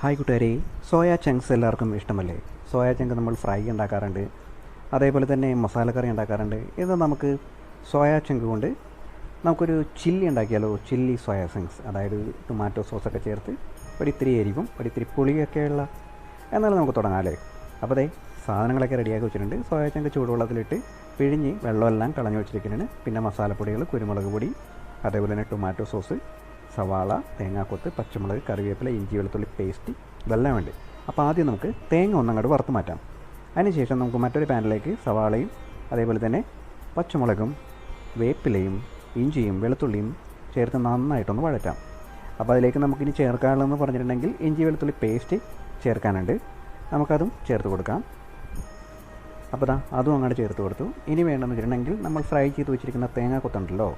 Hi കൂട്ടുകാരെ. Soya chunks എല്ലാവർക്കും ഇഷ്ടമല്ലേ? സോയാ ചങ്ക് നമ്മൾ ഫ്രൈ ഉണ്ടാക്കാറുണ്ട്. അതേപോലെ തന്നെ മസാലക്കറി ഉണ്ടാക്കാറുണ്ട്. ഇത് നമുക്ക് സോയാ ചങ്ക് കൊണ്ട് നമുക്കൊരു ചില്ലി ഉണ്ടാക്കിയാലോ? Chilli soya chunks. അതായത് ടൊമാറ്റോ സോസൊക്കെ ചേർത്ത് ഒരിത്തിരി എരിവും ഒരിത്തിരി പുളിയൊക്കെയുള്ള എന്നാലും നമുക്ക് തുടങ്ങാം അല്ലേ? അപ്പോൾ ദേ സാധനങ്ങളൊക്കെ റെഡിയാക്കി വെച്ചിട്ടുണ്ട്. സോയാ ചങ്ക് ചൂടുവെള്ളത്തിലിട്ട് പിഴിഞ്ഞ് വെള്ളമെല്ലാം കളഞ്ഞു വെച്ചിരിക്കുന്നതിന് പിന്നെ മസാലപ്പൊടികൾ കുരുമുളക് പൊടി അതേപോലെ തന്നെ ടൊമാറ്റോ സോസ് സവാള തേങ്ങാക്കൊത്ത് പച്ചമുളക് കറിവേപ്പില ഇഞ്ചി വെളുത്തുള്ളി പേസ്റ്റ് ഇതെല്ലാം വേണ്ടി. അപ്പോൾ ആദ്യം നമുക്ക് തേങ്ങ ഒന്നങ്ങോട്ട് വറുത്ത് മാറ്റാം. അതിനുശേഷം നമുക്ക് മറ്റൊരു പാനിലേക്ക് സവാളയും അതേപോലെ തന്നെ പച്ചമുളകും വേപ്പിലയും ഇഞ്ചിയും വെളുത്തുള്ളിയും ചേർത്ത് നന്നായിട്ടൊന്ന് വഴറ്റാം. അപ്പോൾ അതിലേക്ക് നമുക്കിനി ചേർക്കാനുള്ളതെന്ന് പറഞ്ഞിട്ടുണ്ടെങ്കിൽ ഇഞ്ചി വെളുത്തുള്ളി പേസ്റ്റ് ചേർക്കാനുണ്ട്. നമുക്കതും ചേർത്ത് കൊടുക്കാം. അപ്പോൾ ദാ അതും അങ്ങോട്ട് ചേർത്ത് കൊടുത്തു. ഇനി വേണമെന്ന് വെച്ചിട്ടുണ്ടെങ്കിൽ നമ്മൾ ഫ്രൈ ചെയ്ത് വെച്ചിരിക്കുന്ന തേങ്ങാക്കൊത്തുണ്ടല്ലോ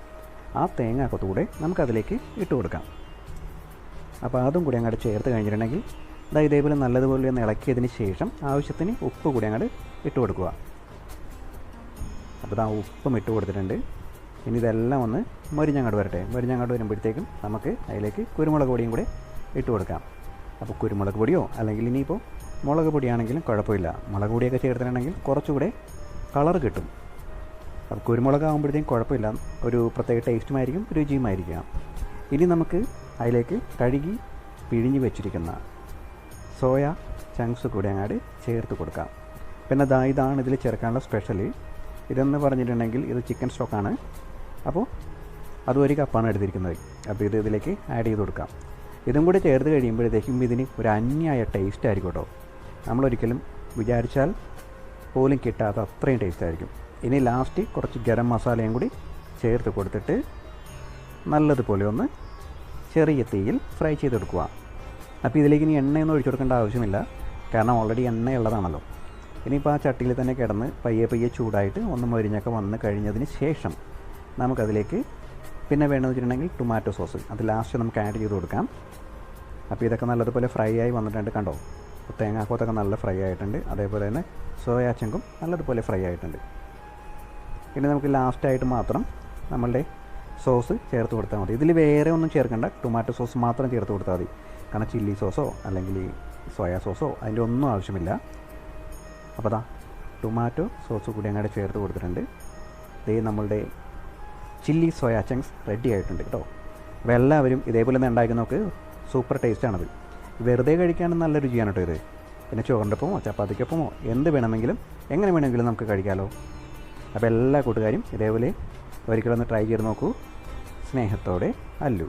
ആ തേങ്ങ നമുക്കതിലേക്ക് ഇട്ട് കൊടുക്കാം. അപ്പോൾ അതും കൂടി അങ്ങോട്ട് ചേർത്ത് കഴിഞ്ഞിട്ടുണ്ടെങ്കിൽ ഇതാ ഇതേപോലെ നല്ലതുപോലെ ഒന്ന് ഇളക്കിയതിന് ശേഷം ആവശ്യത്തിന് ഉപ്പ് കൂടി അങ്ങോട്ട് ഇട്ട് കൊടുക്കുക. അപ്പോൾ ഇതാ ഉപ്പും ഇട്ട് കൊടുത്തിട്ടുണ്ട്. ഇനി ഇതെല്ലാം ഒന്ന് മരിഞ്ഞങ്ങോട്ട് വരട്ടെ. മരിഞ്ഞങ്ങോട്ട് വരുമ്പോഴത്തേക്കും നമുക്ക് അതിലേക്ക് കുരുമുളക് പൊടിയും കൂടെ ഇട്ട് കൊടുക്കാം. അപ്പോൾ കുരുമുളക് പൊടിയോ അല്ലെങ്കിൽ ഇനിയിപ്പോൾ മുളക് പൊടിയാണെങ്കിലും കുഴപ്പമില്ല. മുളക് പൊടിയൊക്കെ ചേർത്തിട്ടുണ്ടെങ്കിൽ കുറച്ചുകൂടെ കളർ കിട്ടും. അപ്പോൾ കുരുമുളക് ആകുമ്പോഴത്തേക്കും കുഴപ്പമില്ല. ഒരു പ്രത്യേക ടേസ്റ്റുമായിരിക്കും രുചിയുമായിരിക്കാം. ഇനി നമുക്ക് അതിലേക്ക് കഴുകി പിഴിഞ്ഞ് വെച്ചിരിക്കുന്ന സോയ ചങ്ക്സ് കൂടി അങ്ങോട്ട് ചേർത്ത് കൊടുക്കാം. പിന്നെ ദാ ഇതാണ് ഇതിൽ ചേർക്കാനുള്ള സ്പെഷ്യൽ ഇതെന്ന് പറഞ്ഞിട്ടുണ്ടെങ്കിൽ ഇത് ചിക്കൻ സ്റ്റോക്കാണ് അപ്പോൾ അതും ഒരു കപ്പാണ് എടുത്തിരിക്കുന്നത്. അപ്പോൾ ഇത് ഇതിലേക്ക് ആഡ് ചെയ്ത് കൊടുക്കാം. ഇതും കൂടി ചേർത്ത് കഴിയുമ്പോഴത്തേക്കും ഇതിന് ഒരു അന്യായ ടേസ്റ്റ് ആയിരിക്കും കേട്ടോ. നമ്മളൊരിക്കലും വിചാരിച്ചാൽ പോലും കിട്ടാത്ത അത്രയും ടേസ്റ്റ് ആയിരിക്കും. ഇനി ലാസ്റ്റ് കുറച്ച് ഗരം മസാലയും കൂടി ചേർത്ത് കൊടുത്തിട്ട് നല്ലതുപോലെ ഒന്ന് ചെറിയ തീയിൽ ഫ്രൈ ചെയ്തെടുക്കുക. അപ്പോൾ ഇതിലേക്ക് ഇനി എണ്ണയൊന്നും ഒഴിച്ചു കൊടുക്കേണ്ട ആവശ്യമില്ല. കാരണം ഓൾറെഡി എണ്ണയുള്ളതാണല്ലോ. ഇനിയിപ്പോൾ ആ ചട്ടിയിൽ തന്നെ കിടന്ന് പയ്യെ പയ്യെ ചൂടായിട്ട് ഒന്ന് മൊരിഞ്ഞൊക്കെ വന്ന് കഴിഞ്ഞതിന് ശേഷം നമുക്കതിലേക്ക് പിന്നെ വേണമെന്ന് വെച്ചിട്ടുണ്ടെങ്കിൽ ടൊമാറ്റോ സോസ് അത് ലാസ്റ്റ് നമുക്ക് ആഡ് ചെയ്ത് കൊടുക്കാം. അപ്പോൾ ഇതൊക്കെ നല്ലതുപോലെ ഫ്രൈ ആയി വന്നിട്ടുണ്ട് കണ്ടോ? തേങ്ങാക്കോത്തൊക്കെ നല്ല ഫ്രൈ ആയിട്ടുണ്ട്. അതേപോലെ തന്നെ സോയാ ചെങ്കും നല്ലതുപോലെ ഫ്രൈ ആയിട്ടുണ്ട്. ഇനി നമുക്ക് ലാസ്റ്റായിട്ട് മാത്രം നമ്മളുടെ സോസ് ചേർത്ത് കൊടുത്താൽ മതി. ഇതിൽ വേറെ ഒന്നും ചേർക്കേണ്ട. ടൊമാറ്റോ സോസ് മാത്രം ചേർത്ത് കൊടുത്താൽ മതി. കാരണം ചില്ലി സോസോ അല്ലെങ്കിൽ സോയാ സോസോ അതിന്റെ ഒന്നും ആവശ്യമില്ല. അപ്പോൾ അതാ ടൊമാറ്റോ സോസ് കൂടി അങ്ങോട്ട് ചേർത്ത് കൊടുത്തിട്ടുണ്ട്. ഇതേ നമ്മളുടെ ചില്ലി സോയാ ചങ്ക്സ് റെഡി ആയിട്ടുണ്ട് കേട്ടോ. അപ്പോൾ എല്ലാവരും ഇതേപോലെ തന്നെ ഉണ്ടാക്കി നോക്ക്. സൂപ്പർ ടേസ്റ്റാണത് വെറുതെ കഴിക്കാനും നല്ല രുചിയാണ് കേട്ടോ ഇത്. പിന്നെ ചോറിന്റെ ഒപ്പമോ ചപ്പാത്തിക്കൊപ്പമോ എന്ത് വേണമെങ്കിലും എങ്ങനെ വേണമെങ്കിലും നമുക്ക് കഴിക്കാമല്ലോ അപ്പോൾ എല്ലാ കൂട്ടുകാരും ഇതേപോലെ ഒരിക്കലൊന്ന് ട്രൈ ചെയ്ത് നോക്കൂ. സ്നേഹത്തോടെ അല്ലു.